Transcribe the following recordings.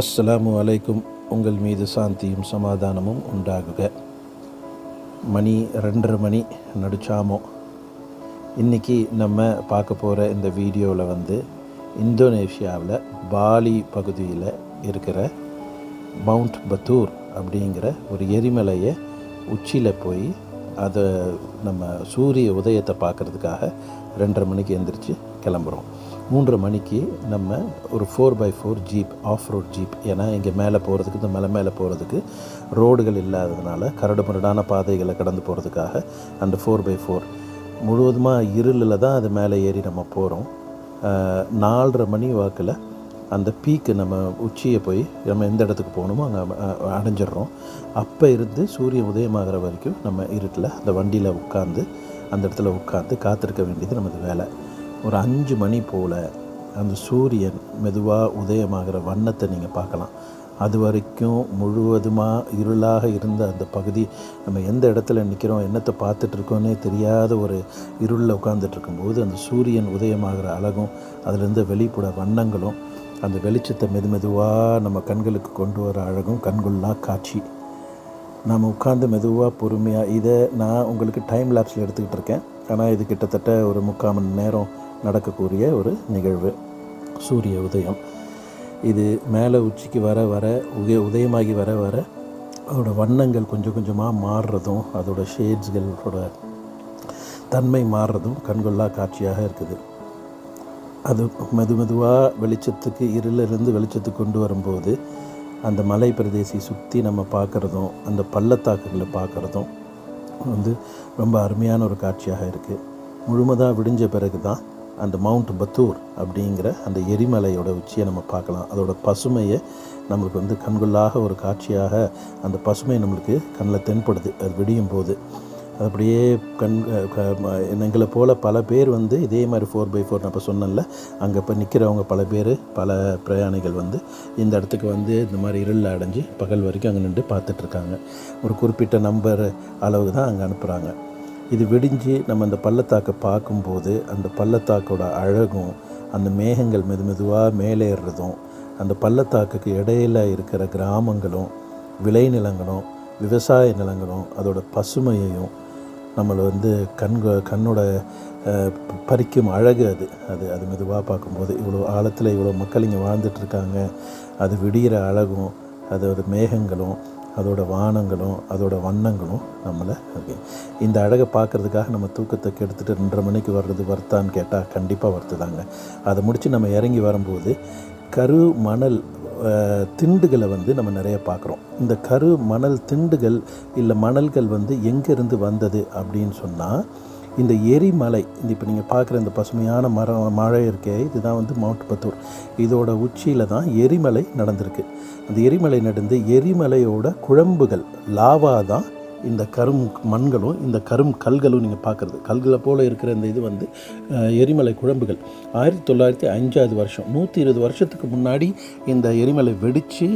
அஸ்ஸலாமு அலைக்கும். உங்கள் மீது சாந்தியும் சமாதானமும் உண்டாகுக. மணி ரெண்டரை மணி நடிச்சாமோ. இன்றைக்கி நம்ம பார்க்க போகிற இந்த வீடியோவில் வந்து இந்தோனேஷியாவில் பாலி பகுதியில் இருக்கிற மவுண்ட் பத்தூர் அப்படிங்கிற ஒரு எரிமலையை உச்சியில் போய் அதை நம்ம சூரிய உதயத்தை பார்க்குறதுக்காக ரெண்டரை மணிக்கு எந்திரிச்சு கிளம்புறோம். மூன்றரை மணிக்கு நம்ம ஒரு four by four jeep off road jeep ஏன்னா இங்கே மேலே போகிறதுக்கு இந்த மலை மேலே போகிறதுக்கு ரோடுகள் இல்லாததுனால கரடு முரடான பாதைகளை கடந்து போகிறதுக்காக அந்த ஃபோர் பை ஃபோர் முழுவதுமாக இருளில் தான் அது மேலே ஏறி நம்ம போகிறோம் நாலரை மணி வாக்கில் அந்த பீக்கு நம்ம உச்சியை போய் நம்ம எந்த இடத்துக்கு போகணுமோ அங்கே அடைஞ்சிடுறோம். அப்போ இருந்து சூரியன் உதயமாகிற வரைக்கும் நம்ம இருட்டில் அந்த வண்டியில் உட்காந்து அந்த இடத்துல உட்காந்து காத்திருக்க வேண்டியது நமது வேலை. ஒரு அஞ்சு மணி போல் அந்த சூரியன் மெதுவாக உதயமாகிற வண்ணத்தை நீங்கள் பார்க்கலாம். அது வரைக்கும் முழுவதுமாக இருளாக இருந்த அந்த பகுதி நம்ம எந்த இடத்துல நிற்கிறோம் என்னத்தை பார்த்துட்ருக்கோன்னே தெரியாத ஒரு இருளில் உட்காந்துட்ருக்கும்போது அந்த சூரியன் உதயமாகிற அழகும் அதிலிருந்து வெளிப்பட வண்ணங்களும் அந்த வெளிச்சத்தை மெது மெதுவாக நம்ம கண்களுக்கு கொண்டு வர அழகும் கண்கொள்ளா காட்சி. நாம் உட்காந்து மெதுவாக பொறுமையாக இதை நான் உங்களுக்கு டைம் லேப்ஸில் எடுத்துக்கிட்டு இருக்கேன் ஆனால் இது கிட்டத்தட்ட ஒரு முக்கால் மணி நேரம் நடக்கக்கூடிய ஒரு நிகழ்வு. சூரிய உதயம். இது மேலே உச்சிக்கு வர வர உதய உதயமாகி வர வர அதோடய வண்ணங்கள் கொஞ்சம் கொஞ்சமாக மாறுறதும் அதோடய ஷேட்ஸ்களோட தன்மை மாறுறதும் கண்கொள்ளா காட்சியாக இருக்குது. அது மெது மெதுவாக வெளிச்சத்துக்கு இருளிலிருந்து வெளிச்சத்துக்கு கொண்டு வரும்போது அந்த மலை பிரதேசி சுற்றி நம்ம பார்க்குறதும் அந்த பள்ளத்தாக்குகளை பார்க்குறதும் வந்து ரொம்ப அருமையான ஒரு காட்சியாக இருக்குது முழுமதாக விடிஞ்ச பிறகு தான் அந்த மவுண்ட் பத்தூர் அப்படிங்கிற அந்த எரிமலையோட உச்சியை நம்ம பார்க்கலாம். அதோட பசுமையை நம்மளுக்கு வந்து கண்கொள்ளாக ஒரு காட்சியாக அந்த பசுமை நம்மளுக்கு கண்ணில் தென்படுது. அது விடியும் போது. அப்படியே கண் எங்களை போல் பல பேர் வந்து இதே மாதிரி ஃபோர் பை ஃபோர் நான் இப்போ சொன்னேன்ல அங்கே இப்போ நிற்கிறவங்க பல பேர் பல பிரயாணிகள் வந்து இந்த இடத்துக்கு வந்து இந்த மாதிரி இருளில் அடைஞ்சு பகல் வரைக்கும் அங்கே நின்று பார்த்துட்ருக்காங்க ஒரு குறிப்பிட்ட நம்பர் அளவுக்கு தான் அங்கே அனுப்புகிறாங்க இது விடிஞ்சு நம்ம அந்த பள்ளத்தாக்கை பார்க்கும்போது அந்த பள்ளத்தாக்கோட அழகும் அந்த மேகங்கள் மெது மெதுவாக மேலேறுறதும் அந்த பள்ளத்தாக்குக்கு இடையில இருக்கிற கிராமங்களும் விளைநிலங்களும் விவசாய நிலங்களும் அதோட பசுமையையும் நம்மளை வந்து கண் கண்ணோட பறிக்கும் அழகு அது. அது அது மெதுவாக பார்க்கும்போது இவ்வளோ ஆழத்தில் இவ்வளோ மக்கள் இங்கே வாழ்ந்துட்டுருக்காங்க அது விடிகிற அழகும் அதோட மேகங்களும் அதோட வானங்களும் அதோட வண்ணங்களும் நம்மளை இந்த அழகை பார்க்குறதுக்காக நம்ம தூக்கத்தை கெடுத்துட்டு ரெண்டரை மணிக்கு வர்றது வர்த்தான்னு கேட்டால் கண்டிப்பாக வருத்துதாங்க அதை முடித்து நம்ம இறங்கி வரும்போது கரு மணல் திண்டுகளை வந்து நம்ம நிறைய பார்க்குறோம். இந்த கரு மணல் திண்டுகள் இல்லை மணல்கள் வந்து எங்கேருந்து வந்தது அப்படின்னு சொன்னால் இந்த எரிமலை இந்த இப்போ நீங்கள் பார்க்குற இந்த பசுமையான மரம் மழை இருக்கே இதுதான் வந்து மவுண்ட் பத்தூர். இதோட உச்சியில் தான் எரிமலை நடந்திருக்கு. அந்த எரிமலை நடந்து எரிமலையோட குழம்புகள் லாவா தான் இந்த கரும் மண்களும் இந்த கரும் கல்களும் நீங்கள் பார்க்குறது. கல்களை போல் இருக்கிற இந்த இது வந்து எரிமலை குழம்புகள். ஆயிரத்தி தொள்ளாயிரத்தி அஞ்சாவது வருஷம் நூற்றி இருபது வருஷத்துக்கு முன்னாடி இந்த எரிமலை வெடித்து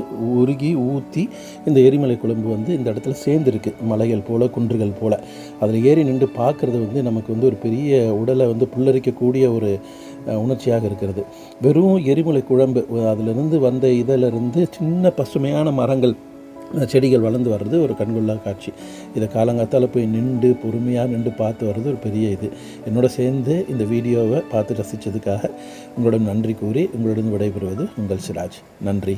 உருகி ஊற்றி இந்த எரிமலை குழம்பு வந்து இந்த இடத்துல சேர்ந்துருக்கு. மலைகள் போல் குன்றுகள் போல். அதில் ஏறி நின்று பார்க்குறது வந்து நமக்கு வந்து ஒரு பெரிய உடலை வந்து புல்லரிக்கக்கூடிய ஒரு உணர்ச்சியாக இருக்கிறது. வெறும் எரிமலை குழம்பு அதிலிருந்து வந்த இதிலிருந்து சின்ன பசுமையான மரங்கள் செடிகள் வளர்ந்து வர்றது ஒரு கண்கொள்ளா காட்சி. இதை காலங்காத்தால் போய் நின்று பொறுமையாக நின்று பார்த்து வர்றது ஒரு பெரிய இது. என்னோட சேர்ந்து இந்த வீடியோவை பார்த்து ரசித்ததுக்காக உங்களிடம் நன்றி கூறி உங்களிடம் விடைபெறுவது உங்கள் சிராஜ். நன்றி